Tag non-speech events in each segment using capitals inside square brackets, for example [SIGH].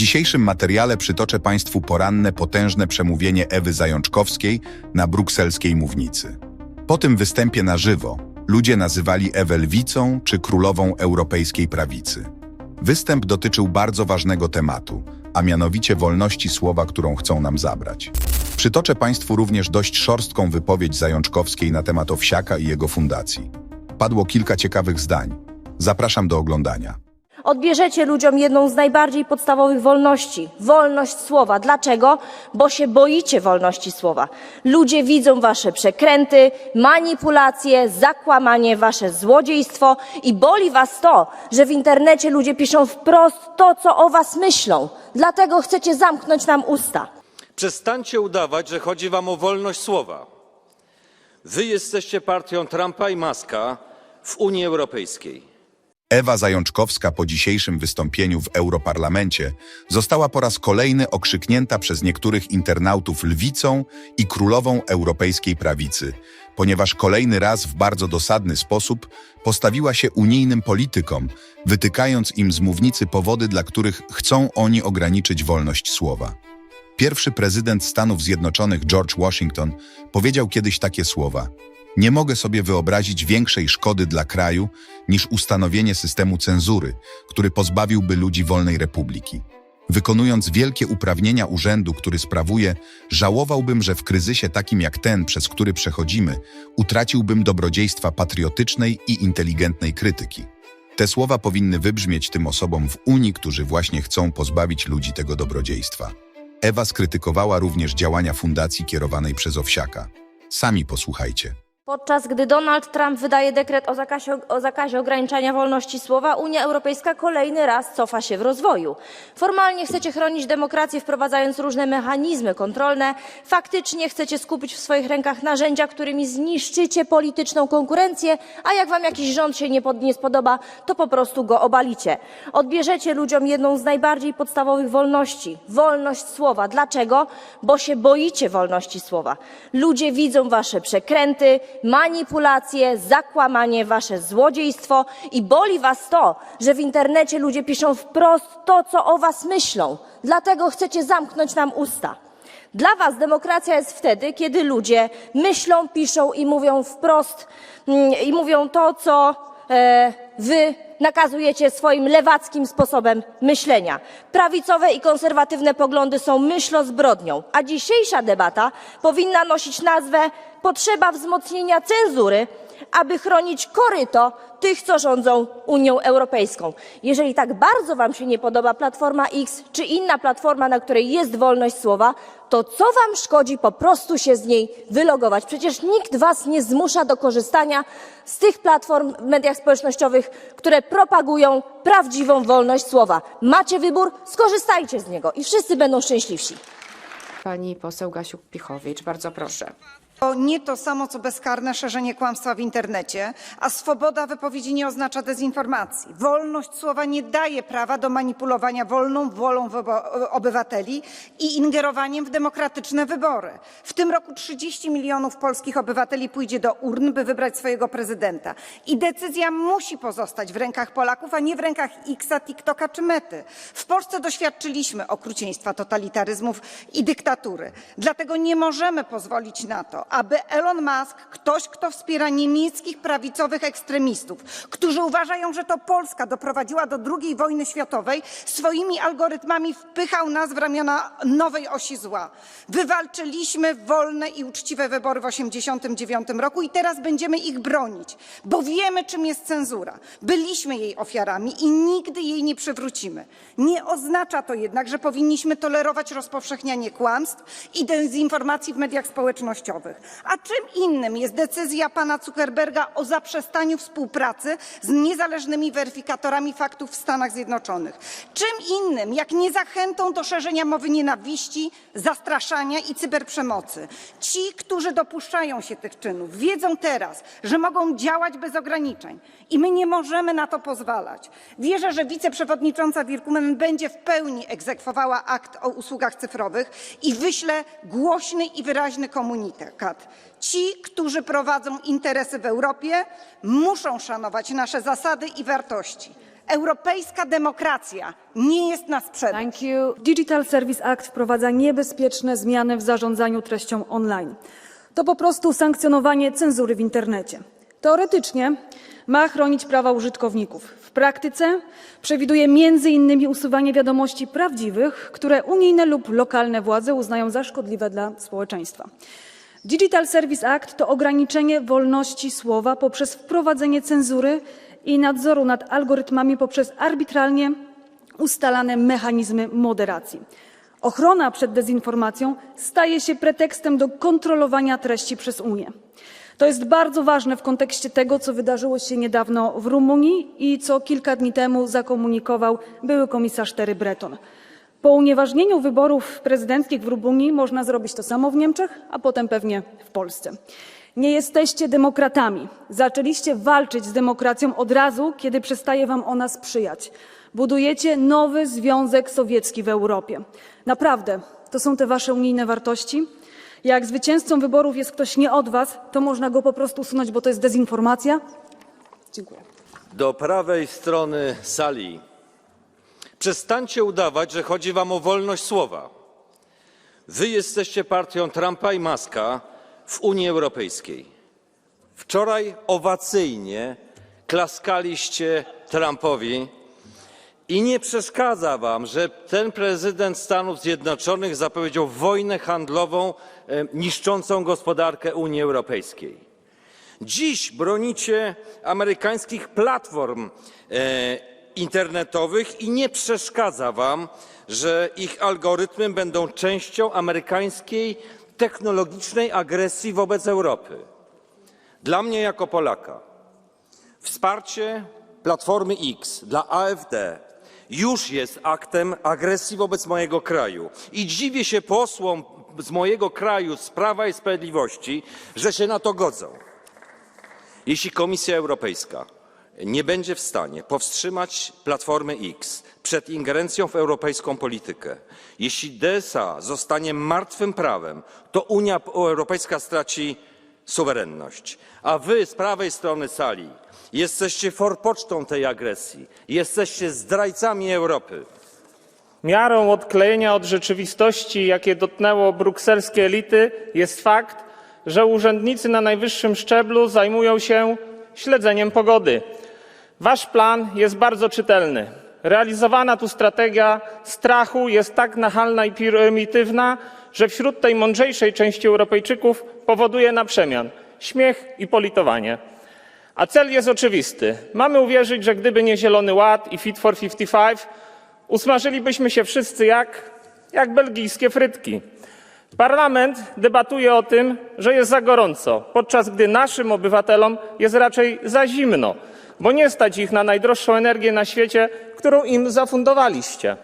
dzisiejszym materiale przytoczę Państwu poranne, potężne przemówienie Ewy Zajączkowskiej na brukselskiej mównicy. Po tym występie na żywo ludzie nazywali Ewę lwicą czy królową europejskiej prawicy. Występ dotyczył bardzo ważnego tematu, a mianowicie wolności słowa, którą chcą nam zabrać. Przytoczę Państwu również dość szorstką wypowiedź Zajączkowskiej na temat Owsiaka i jego fundacji. Padło kilka ciekawych zdań. Zapraszam do oglądania. Odbierzecie ludziom jedną z najbardziej podstawowych wolności wolność słowa. Dlaczego? Bo się boicie wolności słowa. Ludzie widzą wasze przekręty, manipulacje, zakłamanie, wasze złodziejstwo i boli was to, że w internecie ludzie piszą wprost to, co o was myślą. Dlatego chcecie zamknąć nam usta. Przestańcie udawać, że chodzi wam o wolność słowa. Wy jesteście partią Trumpa i Muska w Unii Europejskiej. Ewa Zajączkowska po dzisiejszym wystąpieniu w Europarlamencie została po raz kolejny okrzyknięta przez niektórych internautów lwicą i królową europejskiej prawicy, ponieważ kolejny raz w bardzo dosadny sposób postawiła się unijnym politykom, wytykając im z mównicy powody, dla których chcą oni ograniczyć wolność słowa. Pierwszy prezydent Stanów Zjednoczonych George Washington powiedział kiedyś takie słowa: Nie mogę sobie wyobrazić większej szkody dla kraju niż ustanowienie systemu cenzury, który pozbawiłby ludzi wolnej republiki. Wykonując wielkie uprawnienia urzędu, który sprawuje, żałowałbym, że w kryzysie takim jak ten, przez który przechodzimy, utraciłbym dobrodziejstwa patriotycznej i inteligentnej krytyki. Te słowa powinny wybrzmieć tym osobom w Unii, którzy właśnie chcą pozbawić ludzi tego dobrodziejstwa. Ewa skrytykowała również działania fundacji kierowanej przez Owsiaka. Sami posłuchajcie. Podczas gdy Donald Trump wydaje dekret o zakazie, o zakazie ograniczania wolności słowa, Unia Europejska kolejny raz cofa się w rozwoju. Formalnie chcecie chronić demokrację, wprowadzając różne mechanizmy kontrolne. Faktycznie chcecie skupić w swoich rękach narzędzia, którymi zniszczycie polityczną konkurencję, a jak wam jakiś rząd się nie, pod, nie spodoba, to po prostu go obalicie. Odbierzecie ludziom jedną z najbardziej podstawowych wolności wolność słowa. Dlaczego? Bo się boicie wolności słowa. Ludzie widzą wasze przekręty, manipulacje, zakłamanie, wasze złodziejstwo i boli was to, że w internecie ludzie piszą wprost to, co o was myślą. Dlatego chcecie zamknąć nam usta. Dla was demokracja jest wtedy, kiedy ludzie myślą, piszą i mówią wprost mm, i mówią to, co wy nakazujecie swoim lewackim sposobem myślenia. Prawicowe i konserwatywne poglądy są myślozbrodnią, a dzisiejsza debata powinna nosić nazwę Potrzeba wzmocnienia cenzury, aby chronić koryto tych, co rządzą Unią Europejską. Jeżeli tak bardzo Wam się nie podoba Platforma X czy inna platforma, na której jest wolność słowa, to co Wam szkodzi po prostu się z niej wylogować? Przecież nikt Was nie zmusza do korzystania z tych platform w mediach społecznościowych, które propagują prawdziwą wolność słowa. Macie wybór, skorzystajcie z niego i wszyscy będą szczęśliwsi. Pani poseł Gasiuk-Pichowicz, bardzo proszę. To nie to samo, co bezkarne szerzenie kłamstwa w internecie, a swoboda wypowiedzi nie oznacza dezinformacji. Wolność słowa nie daje prawa do manipulowania wolną wolą obywateli i ingerowaniem w demokratyczne wybory. W tym roku 30 milionów polskich obywateli pójdzie do urn, by wybrać swojego prezydenta. I decyzja musi pozostać w rękach Polaków, a nie w rękach Xa, TikToka czy Mety. W Polsce doświadczyliśmy okrucieństwa totalitaryzmów i dyktatury. Dlatego nie możemy pozwolić na to, aby Elon Musk, ktoś, kto wspiera niemieckich prawicowych ekstremistów, którzy uważają, że to Polska doprowadziła do II wojny światowej, swoimi algorytmami wpychał nas w ramiona nowej osi zła. Wywalczyliśmy wolne i uczciwe wybory w 1989 roku i teraz będziemy ich bronić, bo wiemy, czym jest cenzura. Byliśmy jej ofiarami i nigdy jej nie przywrócimy. Nie oznacza to jednak, że powinniśmy tolerować rozpowszechnianie kłamstw i dezinformacji w mediach społecznościowych. A czym innym jest decyzja pana Zuckerberga o zaprzestaniu współpracy z niezależnymi weryfikatorami faktów w Stanach Zjednoczonych? Czym innym jak niezachętą do szerzenia mowy nienawiści, zastraszania i cyberprzemocy? Ci, którzy dopuszczają się tych czynów, wiedzą teraz, że mogą działać bez ograniczeń i my nie możemy na to pozwalać. Wierzę, że wiceprzewodnicząca Wirkunen będzie w pełni egzekwowała akt o usługach cyfrowych i wyśle głośny i wyraźny komunikat. Ci, którzy prowadzą interesy w Europie, muszą szanować nasze zasady i wartości. Europejska demokracja nie jest na sprzedaż. Thank you. Digital Service Act wprowadza niebezpieczne zmiany w zarządzaniu treścią online. To po prostu sankcjonowanie cenzury w internecie. Teoretycznie ma chronić prawa użytkowników. W praktyce przewiduje innymi usuwanie wiadomości prawdziwych, które unijne lub lokalne władze uznają za szkodliwe dla społeczeństwa. Digital Service Act to ograniczenie wolności słowa poprzez wprowadzenie cenzury i nadzoru nad algorytmami poprzez arbitralnie ustalane mechanizmy moderacji. Ochrona przed dezinformacją staje się pretekstem do kontrolowania treści przez Unię. To jest bardzo ważne w kontekście tego, co wydarzyło się niedawno w Rumunii i co kilka dni temu zakomunikował były komisarz Terry Breton. Po unieważnieniu wyborów prezydenckich w Rumunii można zrobić to samo w Niemczech, a potem pewnie w Polsce. Nie jesteście demokratami. Zaczęliście walczyć z demokracją od razu, kiedy przestaje wam ona sprzyjać. Budujecie nowy Związek Sowiecki w Europie. Naprawdę, to są te wasze unijne wartości? Jak zwycięzcą wyborów jest ktoś nie od was, to można go po prostu usunąć, bo to jest dezinformacja? Dziękuję. Do prawej strony sali. Przestańcie udawać, że chodzi wam o wolność słowa. Wy jesteście partią Trumpa i Muska w Unii Europejskiej. Wczoraj owacyjnie klaskaliście Trumpowi i nie przeszkadza wam, że ten prezydent Stanów Zjednoczonych zapowiedział wojnę handlową e, niszczącą gospodarkę Unii Europejskiej. Dziś bronicie amerykańskich platform e, internetowych i nie przeszkadza wam, że ich algorytmy będą częścią amerykańskiej technologicznej agresji wobec Europy. Dla mnie jako Polaka wsparcie Platformy X dla AfD już jest aktem agresji wobec mojego kraju. I dziwię się posłom z mojego kraju, z Prawa i Sprawiedliwości, że się na to godzą. Jeśli Komisja Europejska nie będzie w stanie powstrzymać Platformy X przed ingerencją w europejską politykę, jeśli DSA zostanie martwym prawem, to Unia Europejska straci suwerenność. A wy z prawej strony sali jesteście forpocztą tej agresji, jesteście zdrajcami Europy. Miarą odklejenia od rzeczywistości, jakie dotknęło brukselskie elity, jest fakt, że urzędnicy na najwyższym szczeblu zajmują się śledzeniem pogody. Wasz plan jest bardzo czytelny. Realizowana tu strategia strachu jest tak nachalna i prymitywna, że wśród tej mądrzejszej części Europejczyków powoduje naprzemian, śmiech i politowanie. A cel jest oczywisty. Mamy uwierzyć, że gdyby nie Zielony Ład i Fit for 55, usmażylibyśmy się wszyscy jak, jak belgijskie frytki. Parlament debatuje o tym, że jest za gorąco, podczas gdy naszym obywatelom jest raczej za zimno, bo nie stać ich na najdroższą energię na świecie, którą im zafundowaliście.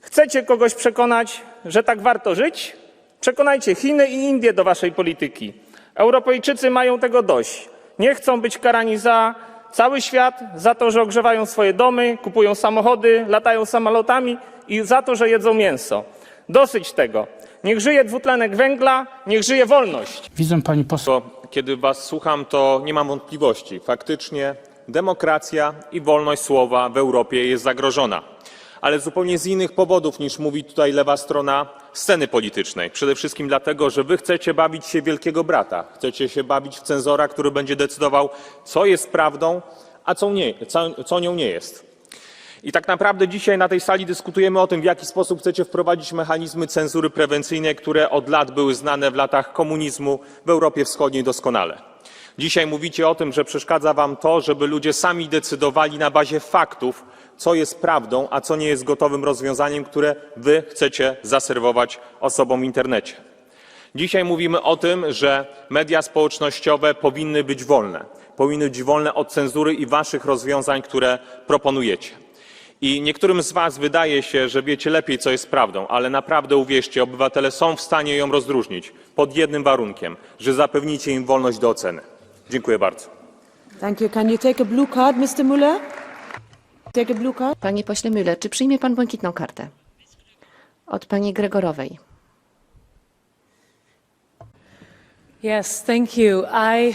Chcecie kogoś przekonać, że tak warto żyć? Przekonajcie Chiny i Indie do waszej polityki. Europejczycy mają tego dość. Nie chcą być karani za cały świat, za to, że ogrzewają swoje domy, kupują samochody, latają samolotami i za to, że jedzą mięso. Dosyć tego. Niech żyje dwutlenek węgla, niech żyje wolność. Widzę pani poseł. Bo Kiedy Was słucham, to nie mam wątpliwości. Faktycznie demokracja i wolność słowa w Europie jest zagrożona. Ale zupełnie z innych powodów niż mówi tutaj lewa strona sceny politycznej. Przede wszystkim dlatego, że Wy chcecie bawić się wielkiego brata. Chcecie się bawić w cenzora, który będzie decydował, co jest prawdą, a co, nie, co, co nią nie jest. I tak naprawdę dzisiaj na tej sali dyskutujemy o tym, w jaki sposób chcecie wprowadzić mechanizmy cenzury prewencyjnej, które od lat były znane w latach komunizmu w Europie Wschodniej doskonale. Dzisiaj mówicie o tym, że przeszkadza Wam to, żeby ludzie sami decydowali na bazie faktów, co jest prawdą, a co nie jest gotowym rozwiązaniem, które Wy chcecie zaserwować osobom w internecie. Dzisiaj mówimy o tym, że media społecznościowe powinny być wolne. Powinny być wolne od cenzury i Waszych rozwiązań, które proponujecie. I niektórym z Was wydaje się, że wiecie lepiej, co jest prawdą, ale naprawdę uwierzcie, obywatele są w stanie ją rozróżnić pod jednym warunkiem, że zapewnicie im wolność do oceny. Dziękuję bardzo. Thank you. Can you take a blue card, Mr. Muller? Take a blue card? Panie pośle Müller, czy przyjmie pan błękitną kartę? Od pani Gregorowej. Yes, thank you. I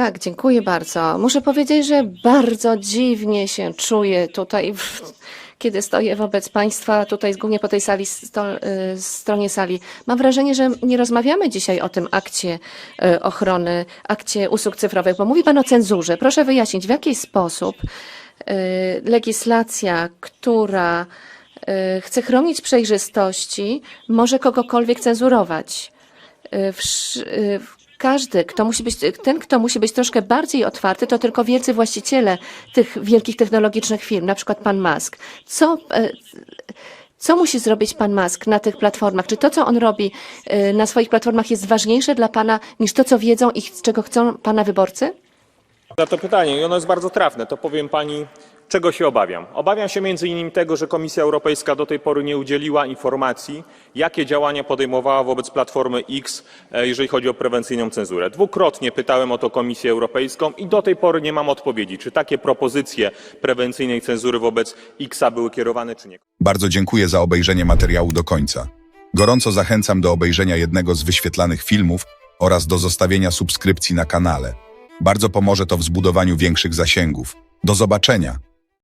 Tak, dziękuję bardzo. Muszę powiedzieć, że bardzo dziwnie się czuję tutaj, w- [LAUGHS] kiedy stoję wobec Państwa, tutaj głównie po tej sali, sto, y, stronie sali. Mam wrażenie, że nie rozmawiamy dzisiaj o tym akcie y, ochrony, akcie usług cyfrowych, bo mówi Pan o cenzurze. Proszę wyjaśnić, w jaki sposób y, legislacja, która chce chronić przejrzystości, może kogokolwiek cenzurować. Wsz- y, Każdy, kto musi być, ten, kto musi być troszkę bardziej otwarty, to tylko wielcy właściciele tych wielkich technologicznych firm, na przykład pan Musk. Co, e, co musi zrobić pan Musk na tych platformach? Czy to, co on robi e, na swoich platformach jest ważniejsze dla pana niż to, co wiedzą i czego chcą pana wyborcy? Za to pytanie i ono jest bardzo trafne. To powiem pani, czego się obawiam. Obawiam się między innymi tego, że Komisja Europejska do tej pory nie udzieliła informacji, jakie działania podejmowała wobec Platformy X, e, jeżeli chodzi o prewencyjną cenzurę. Dwukrotnie pytałem o to Komisję Europejską i do tej pory nie mam odpowiedzi, czy takie propozycje prewencyjnej cenzury wobec Xa były kierowane, czy nie. Bardzo dziękuję za obejrzenie materiału do końca. Gorąco zachęcam do obejrzenia jednego z wyświetlanych filmów oraz do zostawienia subskrypcji na kanale. Bardzo pomoże to w zbudowaniu większych zasięgów. Do zobaczenia!